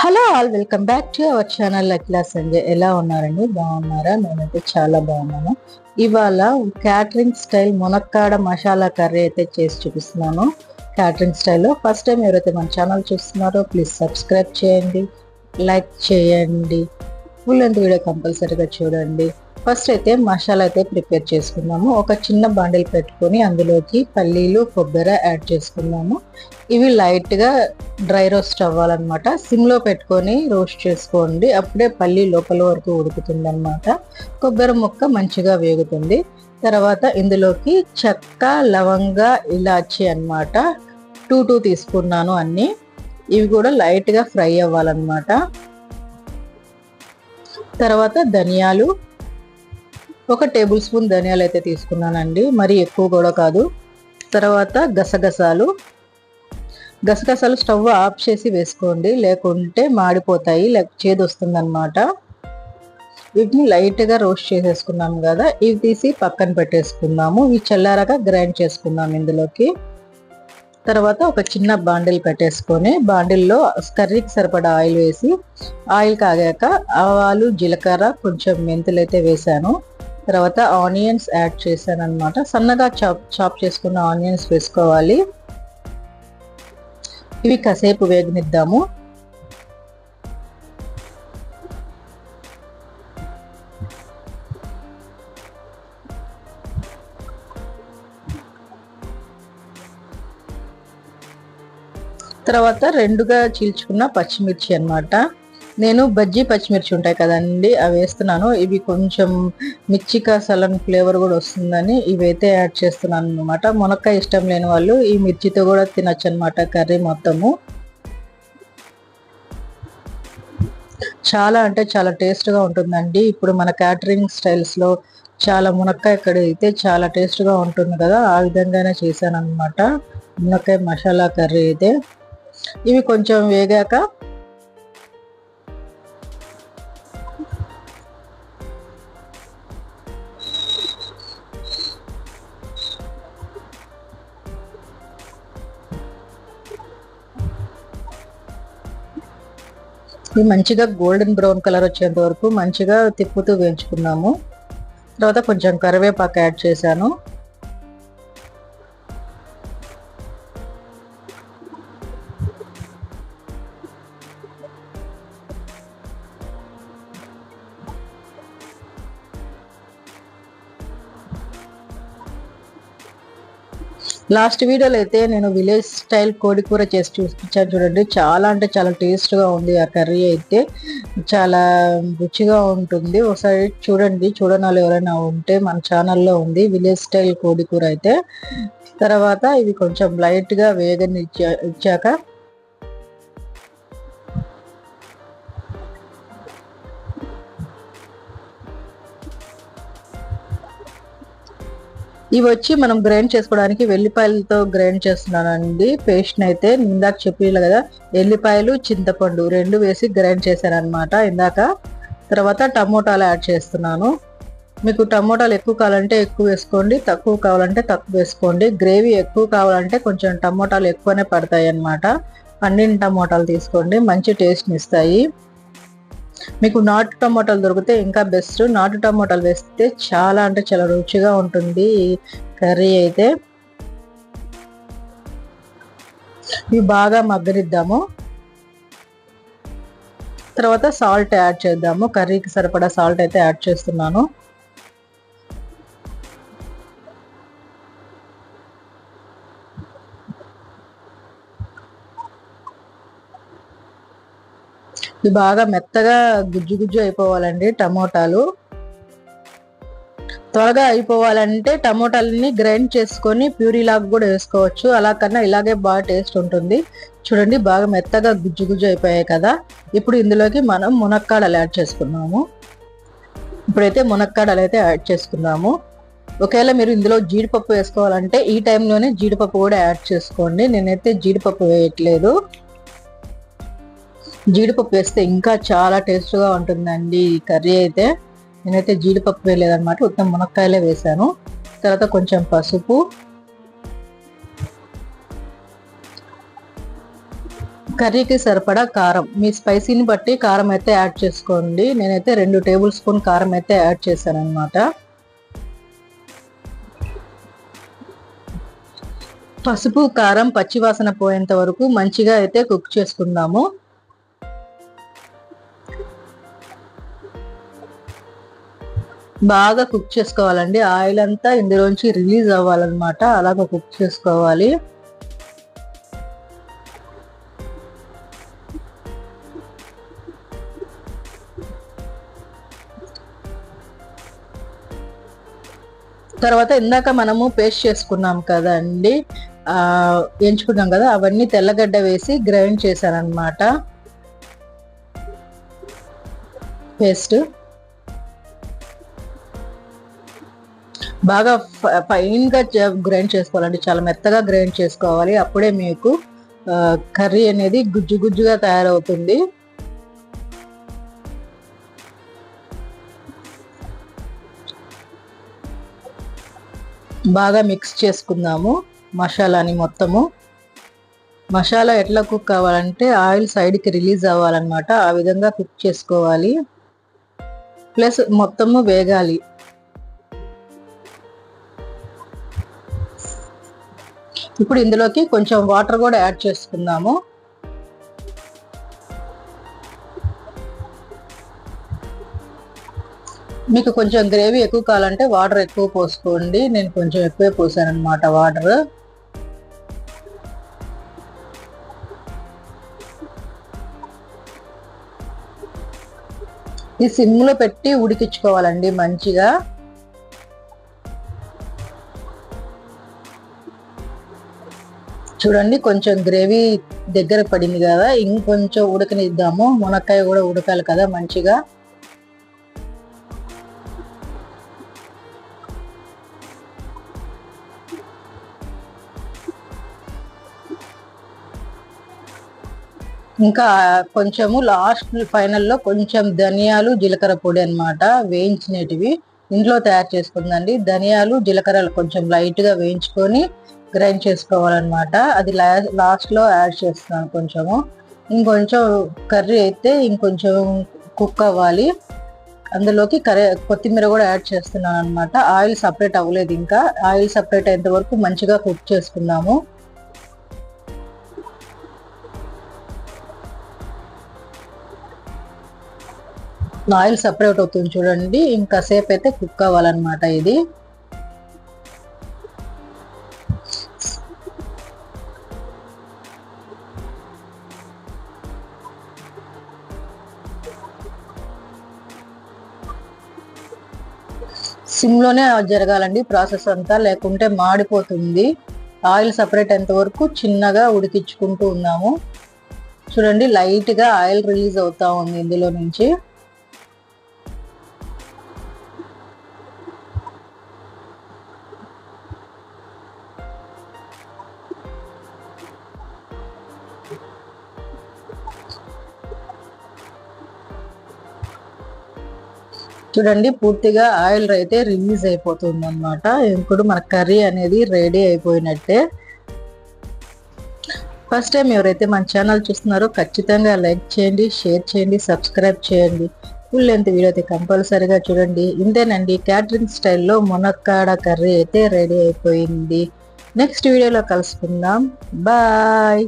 Hello all welcome back to our channel Akhila Sanjay. ఎలా ఉన్నారండి? బాగున్నారా? నేనైతే చాలా బాగున్నాను ఇవాళ క్యాటరింగ్ స్టైల్ మునక్కాడ మసాలా కర్రీ అయితే చేసి చూపిస్తున్నాను. క్యాటరింగ్ స్టైల్లో ఫస్ట్ టైం ఎవరైతే మన ఛానల్ చూస్తున్నారో ప్లీజ్ సబ్స్క్రైబ్ చేయండి లైక్ చేయండి. ఫుల్ అండ్ వీడియో కంపల్సరీగా చూడండి. ఫస్ట్ అయితే మసాలా అయితే ప్రిపేర్ చేసుకున్నాము ఒక చిన్న బాండిల్ పెట్టుకొని అందులోకి పల్లీలు కొబ్బరి యాడ్ చేసుకున్నాము ఇవి లైట్గా డ్రై రోస్ట్ అవ్వాలన్నమాట. సిమ్లో పెట్టుకొని రోస్ట్ చేసుకోండి. అప్పుడే పల్లి లోపల వరకు ఉడుకుతుందనమాట కొబ్బరి ముక్క మంచిగా వేగుతుంది. తర్వాత ఇందులోకి చెక్క లవంగ ఇలాచి అన్నమాట. టూ టూ తీసుకున్నాను అన్నీ. ఇవి కూడా లైట్గా ఫ్రై అవ్వాలన్నమాట. తర్వాత ధనియాలు ఒక టేబుల్ స్పూన్ ధనియాలు అయితే తీసుకున్నానండి. మరి ఎక్కువ కూడా కాదు. తర్వాత గసగసాలు. గసగసాలు స్టవ్ ఆఫ్ చేసి వేసుకోండి. లేకుంటే మాడిపోతాయి. లేక చేదు వస్తుందన్నమాట. వీటిని లైట్గా రోస్ట్ చేసేసుకున్నాం కదా. ఇవి తీసి పక్కన పెట్టేసుకుందాము. ఇవి చల్లారాక గ్రైండ్ చేసుకుందాం ఇందులోకి. తర్వాత ఒక చిన్న బాండిల్ పెట్టేసుకొని బాండిల్లో కర్రీకి సరిపడా ఆయిల్ వేసి ఆయిల్ కాగాక ఆవాలు జీలకర్ర కొంచెం మెంతులు అయితే వేసాను. తర్వాత ఆనియన్స్ యాడ్ చేశాను అనమాట సన్నగా చాప్ చాప్ చేసుకున్న ఆనియన్స్ వేసుకోవాలి. ఇవి కాసేపు వేగనిద్దాము. తర్వాత రెండుగా చీల్చుకున్న పచ్చిమిర్చి అన్నమాట. నేను బజ్జీ పచ్చిమిర్చి ఉంటాయి కదండి అవి వేస్తున్నాను. ఇవి కొంచెం మిర్చికా సలన్ ఫ్లేవర్ కూడా వస్తుందని ఇవైతే యాడ్ చేస్తున్నాను అనమాట మునక్కాయ ఇష్టం లేని వాళ్ళు ఈ మిర్చితో కూడా తినచ్చు అనమాట కర్రీ మొత్తము. చాలా అంటే చాలా టేస్ట్గా ఉంటుందండి. ఇప్పుడు మన క్యాటరింగ్ స్టైల్స్లో చాలా మునక్కాయ కర్రీ అయితే చాలా టేస్ట్గా ఉంటుంది కదా ఆ విధంగానే చేశాను అనమాట మునక్కాయ మసాలా కర్రీ అయితే. ఇవి కొంచెం వేగాక ఇది మంచిగా గోల్డెన్ బ్రౌన్ కలర్ వచ్చేంత వరకు మంచిగా తిప్పుతూ వేయించుకున్నాము. తర్వాత కొంచెం కరివేపాకు యాడ్ చేశాను. లాస్ట్ వీడియోలో అయితే నేను విలేజ్ స్టైల్ కోడి కూర చేసి చూపించాను చూడండి. చాలా అంటే చాలా టేస్ట్గా ఉంది ఆ కర్రీ అయితే. చాలా రుచిగా ఉంటుంది. ఒకసారి చూడండి. చూడనాలు ఎవరైనా ఉంటే మన ఛానల్లో ఉంది విలేజ్ స్టైల్ కోడి కూర అయితే. తర్వాత ఇవి కొంచెం లైట్గా వేగని ఇచ్చాక ఇవి వచ్చి మనం గ్రైండ్ చేసుకోవడానికి వెల్లిపాయలతో గ్రైండ్ చేస్తున్నానండి. పేస్ట్ అయితే ఇందాక చెప్పిన కదా ఎల్లిపాయలు చింతపండు రెండు వేసి గ్రైండ్ చేశారనమాట ఇందాక తర్వాత టమోటాలు యాడ్ చేస్తున్నాను. మీకు టమోటాలు ఎక్కువ కావాలంటే ఎక్కువ వేసుకోండి తక్కువ కావాలంటే తక్కువ వేసుకోండి. గ్రేవీ ఎక్కువ కావాలంటే కొంచెం టమోటాలు ఎక్కువనే పడతాయి అన్నమాట పండిన టమోటాలు తీసుకోండి మంచి టేస్ట్ని ఇస్తాయి. మీకు నాటు టమాటాలు దొరికితే ఇంకా బెస్ట్ నాటు టమాటాలు వేస్తే చాలా అంటే చాలా రుచిగా ఉంటుంది కర్రీ అయితే. ఇవి బాగా మగ్గనిద్దాము. తర్వాత సాల్ట్ యాడ్ చేద్దాము. కర్రీకి సరిపడా సాల్ట్ అయితే యాడ్ చేస్తున్నాను. ఇవి బాగా మెత్తగా గుజ్జు గుజ్జు అయిపోవాలండి టమోటాలు. త్వరగా అయిపోవాలంటే టమోటాలని గ్రైండ్ చేసుకొని ప్యూరీ లాగా కూడా వేసుకోవచ్చు. అలా కన్నా ఇలాగే బాగా టేస్ట్ ఉంటుంది. చూడండి బాగా మెత్తగా గుజ్జు గుజ్జు అయిపోయాయి కదా. ఇప్పుడు ఇందులోకి మనం మునక్కాడలు యాడ్ చేసుకున్నాము. ఇప్పుడైతే మునక్కాడలు అయితే యాడ్ చేసుకున్నాము. ఒకవేళ మీరు ఇందులో జీడిపప్పు వేసుకోవాలంటే ఈ టైంలోనే జీడిపప్పు కూడా యాడ్ చేసుకోండి. నేనైతే జీడిపప్పు వేయట్లేదు. జీడిపప్పు వేస్తే ఇంకా చాలా టేస్ట్గా ఉంటుందండి ఈ కర్రీ అయితే. నేనైతే జీడిపప్పు వేయలేదన్నమాట ఉత్తమ మునక్కాయలే వేసాను. తర్వాత కొంచెం పసుపు. కర్రీకి సరిపడా కారం. మీ స్పైసీని బట్టి కారం అయితే యాడ్ చేసుకోండి. నేనైతే రెండు టేబుల్ స్పూన్ కారం అయితే యాడ్ చేశాను అనమాట పసుపు కారం పచ్చివాసన పోయేంత వరకు మంచిగా అయితే కుక్ చేసుకుందాము. బాగా కుక్ చేసుకోవాలండి. ఆయిల్ అంతా ఇందులోంచి రిలీజ్ అవ్వాలన్నమాట. అలాగ కుక్ చేసుకోవాలి. తర్వాత ఇందాక మనము పేస్ట్ చేసుకున్నాం కదా అండి ఎంచుకున్నాం కదా అవన్నీ తెల్లగడ్డ వేసి గ్రైండ్ చేశానమాట పేస్ట్ బాగా ఫైన్గా గ్రైండ్ చేసుకోవాలండి. చాలా మెత్తగా గ్రైండ్ చేసుకోవాలి. అప్పుడే మీకు కర్రీ అనేది గుజ్జు గుజ్జుగా తయారవుతుంది. బాగా మిక్స్ చేసుకుందాము మసాలాని మొత్తము. మసాలా ఎట్లా కుక్ కావాలంటే ఆయిల్ సైడ్కి రిలీజ్ అవ్వాలన్నమాట. ఆ విధంగా కుక్ చేసుకోవాలి. ప్లస్ మొత్తము వేగాలి. ఇప్పుడు ఇందులోకి కొంచెం వాటర్ కూడా యాడ్ చేసుకుందాము. మీకు కొంచెం గ్రేవీ ఎక్కువ కావాలంటే వాటర్ ఎక్కువ పోసుకోండి. నేను కొంచెం ఎక్కువే పోసాను అనమాట వాటర్. ఈ సిమ్లో పెట్టి ఉడికించుకోవాలండి మంచిగా. చూడండి కొంచెం గ్రేవీ దగ్గర పడింది కదా ఇంకొంచెం ఉడకనిద్దాము. మునక్కాయ కూడా ఉడకాలి కదా మంచిగా. ఇంకా కొంచెము లాస్ట్ ఫైనల్లో కొంచెం ధనియాలు జీలకర్ర పొడి అనమాట వేయించినటివి. ఇంట్లో తయారు చేసుకుందండి. ధనియాలు జీలకర్రలు కొంచెం లైట్గా వేయించుకొని గ్రైండ్ చేసుకోవాలన్నమాట. అది లాస్ట్లో యాడ్ చేస్తున్నాను కొంచెము. ఇంకొంచెం కర్రీ అయితే ఇంకొంచెం కుక్ అవ్వాలి. అందులోకి కర్రీ కొత్తిమీర కూడా యాడ్ చేస్తున్నాను అనమాట ఆయిల్ సపరేట్ అవ్వలేదు ఇంకా. ఆయిల్ సపరేట్ అయ్యేంత వరకు మంచిగా కుక్ చేసుకుందాము. ఆయిల్ సపరేట్ అవుతుంది చూడండి. ఇంకా సేపు అయితే కుక్ అవ్వాలన్నమాట ఇది. సిమ్లోనే జరగాలండి ప్రాసెస్ అంతా లేకుంటే మాడిపోతుంది. ఆయిల్ సపరేట్ ఎంతవరకు వరకు చిన్నగా ఉడికించుకుంటూ ఉన్నాము. చూడండి లైట్గా ఆయిల్ రిలీజ్ అవుతా ఉంది ఇందులో నుంచి. చూడండి పూర్తిగా ఆయిల్ అయితే రిలీజ్ అయిపోతుంది అనమాట ఇప్పుడు మన కర్రీ అనేది రెడీ అయిపోయినట్టే. ఫస్ట్ టైం ఎవరైతే మన ఛానల్ చూస్తున్నారో ఖచ్చితంగా లైక్ చేయండి షేర్ చేయండి సబ్స్క్రైబ్ చేయండి. ఫుల్ లెంత్ వీడియో అయితే కంపల్సరీగా చూడండి. ఇంతేనండి క్యాటరింగ్ స్టైల్లో మునక్కాడ కర్రీ అయితే రెడీ అయిపోయింది. నెక్స్ట్ వీడియోలో కలుసుకుందాం. బాయ్